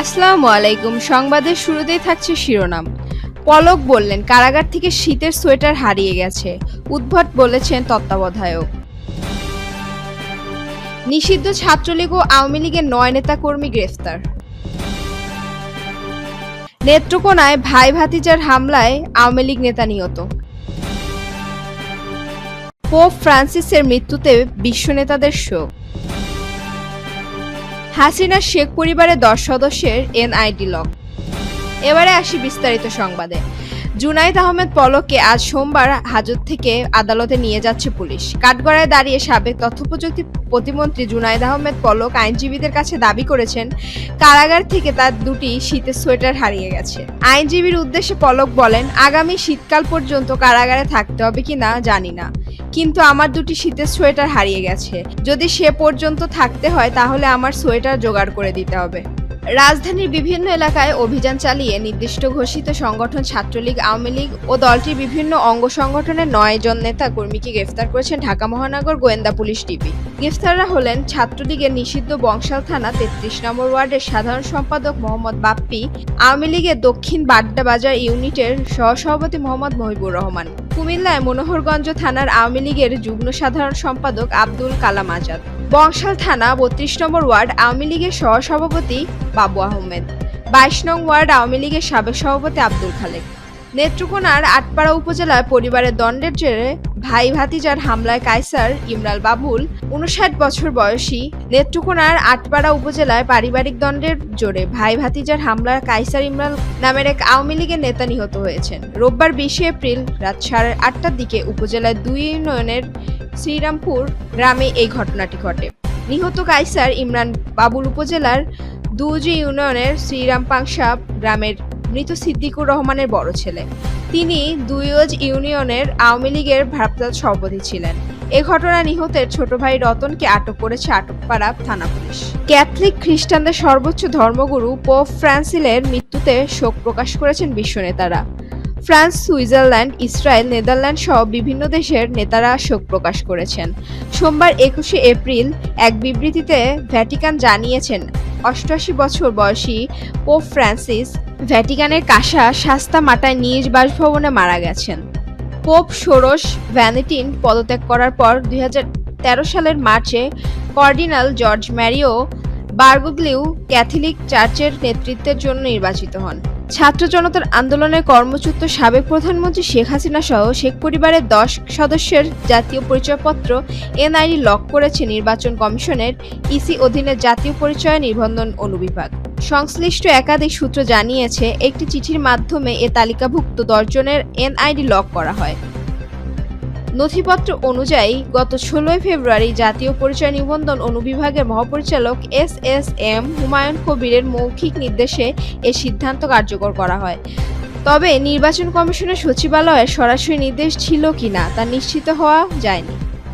আসসালামু আলাইকুম। সংবাদের শুরুতেই থাকছে শিরোনাম। পলক বললেন, কারাগার থেকে শীতের সোয়েটার হারিয়ে গেছে। উদ্ভট বলেছেন তত্ত্বাবধায়ক। নিষিদ্ধ ছাত্রলীগ ও আওয়ামী লীগের নয় নেতাকর্মী গ্রেফতার। নেত্রকোনায় ভাই ভাতিজার হামলায় আওয়ামী লীগ নেতা নিহত। পোপ ফ্রান্সিসের মৃত্যুতে বিশ্ব নেতাদের শোক। হাসিনা শেখ পরিবারের দশ সদস্যের এনআইডি লক। এবারে আসি বিস্তারিত সংবাদে। জুনাইদ আহমেদ পলককে আজ সোমবার হাজত থেকে আদালতে নিয়ে যাচ্ছে পুলিশ। কাঠগড়ায় দাঁড়িয়ে সাবেক তথ্য প্রযুক্তি প্রতিমন্ত্রী জুনাইদ আহমেদ পলক আইনজীবীদের কাছে দাবি করেছেন, কারাগার থেকে তার দুটি শীতের সোয়েটার হারিয়ে গেছে। আইনজীবীর উদ্দেশ্যে পলক বলেন, আগামী শীতকাল পর্যন্ত কারাগারে থাকতে হবে কিনা জানি না। কিন্তু আমার দুটি শীতের সোয়েটার হারিয়ে গেছে। যদি সে পর্যন্ত থাকতে হয়, তাহলে আমার সোয়েটার জোগাড় করে দিতে হবে। রাজধানীর বিভিন্ন এলাকায় অভিযান চালিয়ে নির্দিষ্ট ঘোষিত সংগঠন ছাত্রলীগ, আওয়ামী লীগ ও দলটির বিভিন্ন অঙ্গ সংগঠনের নয় জন নেতা কর্মীকে গ্রেফতার করেছেন ঢাকা মহানগর গোয়েন্দা পুলিশ ডিবি। গ্রেফতাররা হলেন ছাত্রলীগের নিষিদ্ধ বংশাল থানা তেত্রিশ নম্বর ওয়ার্ডের সাধারণ সম্পাদক মোহাম্মদ বাপ্পি, আওয়ামী লীগের দক্ষিণ বাড্ডা বাজার ইউনিটের সহসভাপতি মোহাম্মদ মহিবুর রহমান। কুমিল্লায় মনোহরগঞ্জ থানার আওয়ামী লীগের যুগ্ম সাধারণ সম্পাদক আব্দুল কালাম আজাদ। বংশাল থানা বত্রিশ নম্বর ওয়ার্ড আওয়ামী লীগের সহসভাপতি বাবু আহমেদ। বাইশ নং ওয়ার্ড আওয়ামী লীগের সাবেক সভাপতি আব্দুল খালেক। নেত্রকোনার আটপাড়া উপজেলায় পরিবারের দণ্ডের জেরে ভাই ভাতিজার হামলায় কায়সার ইমরাল বাবুল উনষাট বছর বয়সী নেত্রকোনার আটপাড়া উপজেলায় পারিবারিক দণ্ডের জোরে ভাই ভাতিজার হামলার কায়সার ইমরাল নামের এক আওয়ামী লীগের নেতা নিহত হয়েছেন। রোববার বিশে এপ্রিল রাত সাড়ে আটটার দিকে উপজেলার দুই ইউনিয়নের শ্রীরামপুর গ্রামে এই ঘটনাটি ঘটে। নিহত কাইসার ইমরান বাবুল উপজেলার দুজি ইউনিয়নের শ্রীরাম পাংশা গ্রামের মৃত সিদ্দিকুর রহমানের বড় ছেলে। তিনি দুইজ ইউনিয়নের আওয়ামী লীগের ভারপ্রাপ্ত সভাপতি ছিলেন। এ ঘটনায় নিহতের ছোট ভাই রতনকে আটক করেছে আটকপাড়া থানা পুলিশ। ক্যাথলিক খ্রিস্টানদের সর্বোচ্চ ধর্মগুরু পোপ ফ্রান্সিলের মৃত্যুতে শোক প্রকাশ করেছেন বিশ্ব নেতারা। ফ্রান্স, সুইজারল্যান্ড, ইসরায়েল, নেদারল্যান্ড সহ বিভিন্ন দেশের নেতারা শোক প্রকাশ করেছেন। সোমবার একুশে এপ্রিল এক বিবৃতিতে ভ্যাটিকান জানিয়েছেন, অষ্টআশি বছর বয়সী পোপ ফ্রান্সিস ভ্যাটিকানের কাসা শাস্তা মাটায় নিজ বাসভবনে মারা গেছেন। পোপ ষোড়শ ভ্যানিটিন পদত্যাগ করার পর দুই হাজার তেরো সালের মার্চে cardinal George Mario Bergoglio Catholic চার্চের নেতৃত্বের জন্য নির্বাচিত হন। ছাত্র জনতার আন্দোলনের কর্মচ্যুত সাবেক প্রধানমন্ত্রী শেখ হাসিনা সহ শেখ পরিবারের দশ সদস্যের জাতীয় পরিচয়পত্র এনআইডি লক করেছে নির্বাচন কমিশনের ইসি অধীনে জাতীয় পরিচয় নিবন্ধন অনুবিভাগ। সংশ্লিষ্ট একাধিক সূত্র জানিয়েছে, একটি চিঠির মাধ্যমে এ তালিকাভুক্ত দশজনের এনআইডি লক করা হয়। নথিপত্র অনুযায়ী, গত ষোলোই ফেব্রুয়ারি জাতীয় পরিচয় নিবন্ধন অনুবিভাগের মহাপরিচালক এস এস এম হুমায়ুন কবিরের মৌখিক নির্দেশে এ সিদ্ধান্ত কার্যকর করা হয়। তবে নির্বাচন কমিশনের সচিবালয়ের সরাসরি নির্দেশ ছিল কিনা তা নিশ্চিত হওয়া যায়নি।